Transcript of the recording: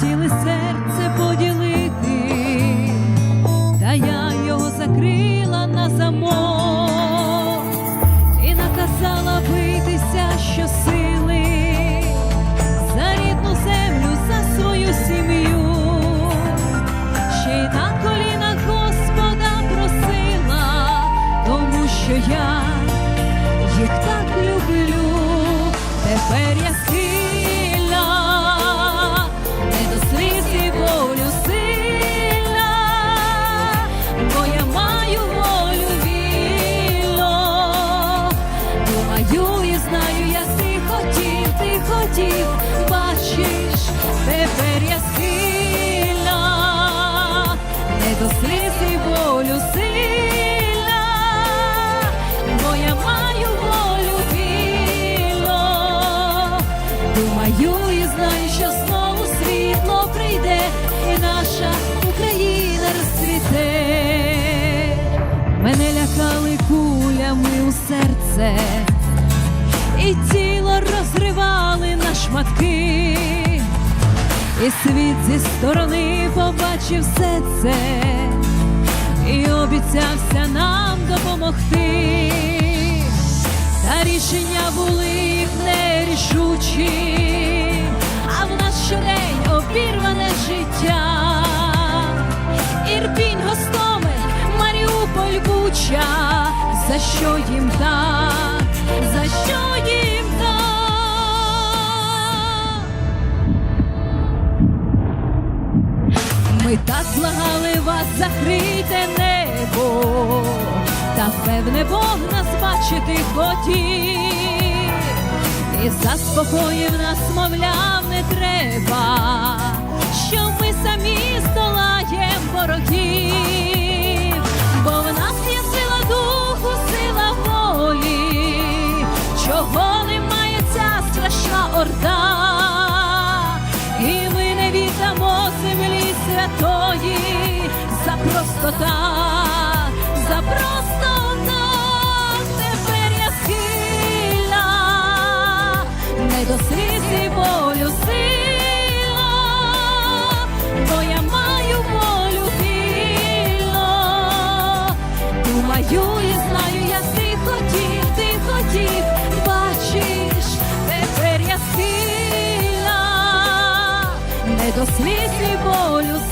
хотіли серце поділити, та я його закрила на замок і наказала битися щосили за рідну землю, за свою сім'ю, ще й на колінах Господа просила, тому що я їх так люблю, тепер я хотів, бачиш, тепер я сильна, не до сліз і болю сильна, бо я маю волю вільно, думаю і знаю, що знову світло прийде, і наша Україна розцвіте. Мене лякали кулями у серце, і тіло розривали на шматки, і світ зі сторони побачив все це і обіцявся нам допомогти. Та рішення були нерішучі, а в нас щодень обірване життя. Ірпінь, Гостомель, Маріуполь, Буча, за що їм так, за що їм так? Ми так благали вас, закрийте небо, та певне Бог нас бачити хотів, і заспокоїв нас, мовляв, не треба, що ми самі здолаєм ворогів, святої за просто так, за просто так, тепер я сильна, не до сліз і болю сила, бо я маю волю вільно, думаю і знаю, як ти хотів, ти хотів, бачиш, тепер я сильна, не до сліз і болю сила.